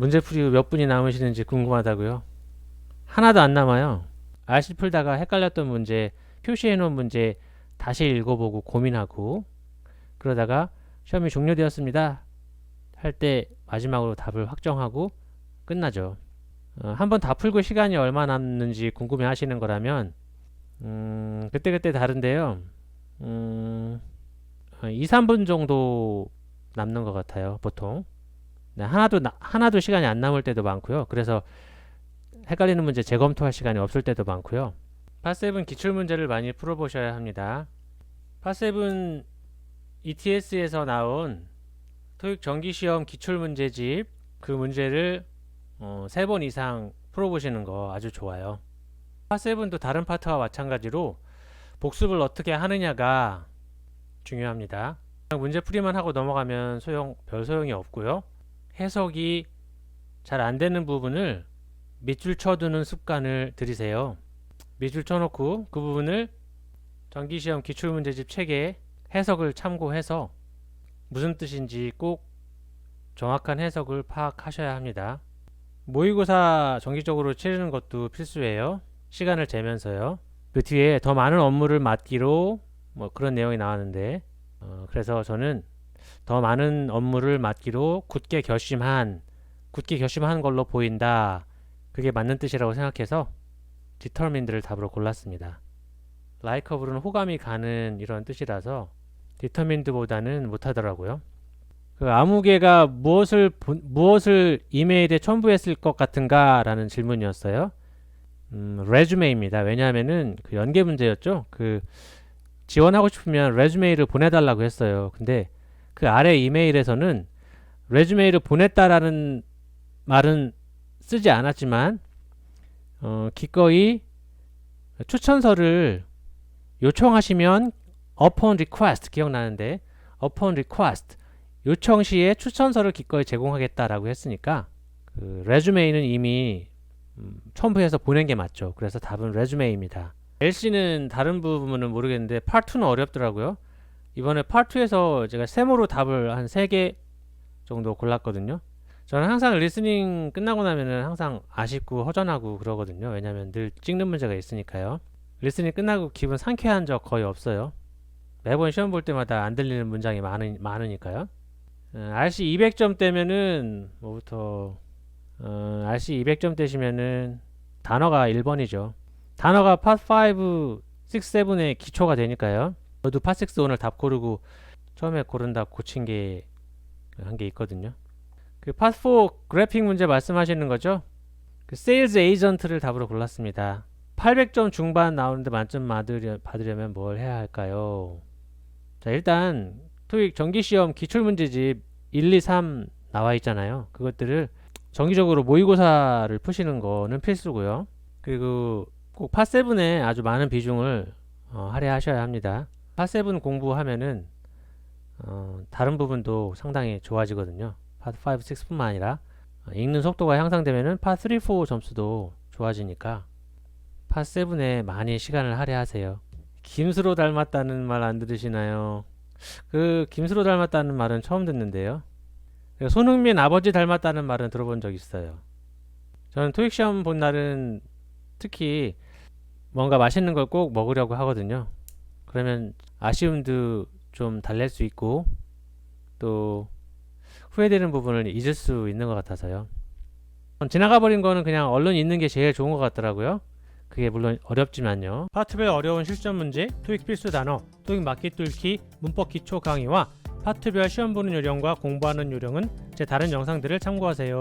문제풀이 몇 분이 남으시는지 궁금하다고요? 하나도 안 남아요. RC 풀다가 헷갈렸던 문제, 표시해 놓은 문제 다시 읽어보고 고민하고 그러다가 시험이 종료되었습니다. 할 때 마지막으로 답을 확정하고 끝나죠. 어, 한번 다 풀고 시간이 얼마 남는지 궁금해 하시는 거라면 음, 그때그때 다른데요. 음, 2, 3분 정도 남는 것 같아요. 보통. 네, 하나도 나- 하나도 시간이 안 남을 때도 많고요. 그래서 헷갈리는 문제 재검토할 시간이 없을 때도 많고요. 파7 기출 문제를 많이 풀어보셔야 합니다. 파7 ETS에서 나온 토익 정기시험 기출 문제집 그 문제를 어, 3번 이상 풀어보시는 거 아주 좋아요. 파7도 다른 파트와 마찬가지로 복습을 어떻게 하느냐가 중요합니다. 문제 풀이만 하고 넘어가면 소용 별 소용이 없고요. 해석이 잘 안 되는 부분을 밑줄 쳐두는 습관을 들이세요. 밑줄 쳐놓고 그 부분을 정기시험 기출문제집 책에 해석을 참고해서 무슨 뜻인지 꼭 정확한 해석을 파악하셔야 합니다. 모의고사 정기적으로 치르는 것도 필수예요. 시간을 재면서요. 그 뒤에 더 많은 업무를 맡기로 뭐 그런 내용이 나왔는데 어, 그래서 저는 더 많은 업무를 맡기로 굳게 결심한 굳게 결심한 걸로 보인다. 그게 맞는 뜻이라고 생각해서 determined를 답으로 골랐습니다. likeable은 호감이 가는 이런 뜻이라서 determined보다는 못하더라고요. 그 아무개가 무엇을 본- 무엇을 이메일에 첨부했을 것 같은가라는 질문이었어요. 음, 레주메입니다. 왜냐하면은 그 연계 문제였죠. 그 지원하고 싶으면 레주메이를 보내달라고 했어요. 근데 그 아래 이메일에서는 레주메이를 보냈다라는 말은 쓰지 않았지만 어, 기꺼이 추천서를 요청하시면 upon request 기억나는데 upon request 요청 시에 추천서를 기꺼이 제공하겠다라고 했으니까 그 레주메이는 이미 음, 첨부해서 보낸 게 맞죠. 그래서 답은 레주메이입니다. LC는 다른 부분은 모르겠는데 파트 2는 어렵더라고요. 이번에 파트 2에서 제가 세모로 답을 한 3개 정도 골랐거든요. 저는 항상 리스닝 끝나고 나면은 항상 아쉽고 허전하고 그러거든요. 왜냐면 늘 찍는 문제가 있으니까요. 리스닝 끝나고 기분 상쾌한 적 거의 없어요. 매번 시험 볼 때마다 안 들리는 문장이 많으, 많으니까요. 어, RC 200점 대면은 뭐부터 어, RC 200점 되시면은 단어가 1번이죠. 단어가 파5, 6, 7의 기초가 되니까요. 저도 파6 오늘 답 고르고 처음에 고른 답 고친 게한게 있거든요. 그 파4 그래픽 문제 말씀하시는 거죠? 그 세일즈 에이전트를 답으로 골랐습니다. 800점 중반 나오는데 만점 받으려, 받으려면 뭘 해야 할까요? 자, 일단 토익 정기 시험 기출 문제집 1, 2, 3 나와 있잖아요. 그것들을 정기적으로 모의고사를 푸시는 거는 필수고요. 그리고 꼭 파7에 아주 많은 비중을 어, 할애하셔야 합니다. 파7 공부하면은 어, 다른 부분도 상당히 좋아지거든요. 파5, 6뿐만 아니라 어, 읽는 속도가 향상되면은 파3, 4 점수도 좋아지니까 파7에 많이 시간을 할애하세요. 김수로 닮았다는 말 안 들으시나요? 그 김수로 닮았다는 말은 처음 듣는데요. 그 손흥민 아버지 닮았다는 말은 들어본 적 있어요. 저는 토익 시험 본 날은 특히 뭔가 맛있는 걸 꼭 먹으려고 하거든요. 그러면 아쉬움도 좀 달랠 수 있고 또 후회되는 부분을 잊을 수 있는 것 같아서요. 지나가 버린 거는 그냥 얼른 있는 게 제일 좋은 것 같더라고요. 그게 물론 어렵지만요. 파트별 어려운 실전 문제, 토익 필수 단어, 토익 맞기 뚫기, 문법 기초 강의와 파트별 시험 보는 요령과 공부하는 요령은 제 다른 영상들을 참고하세요.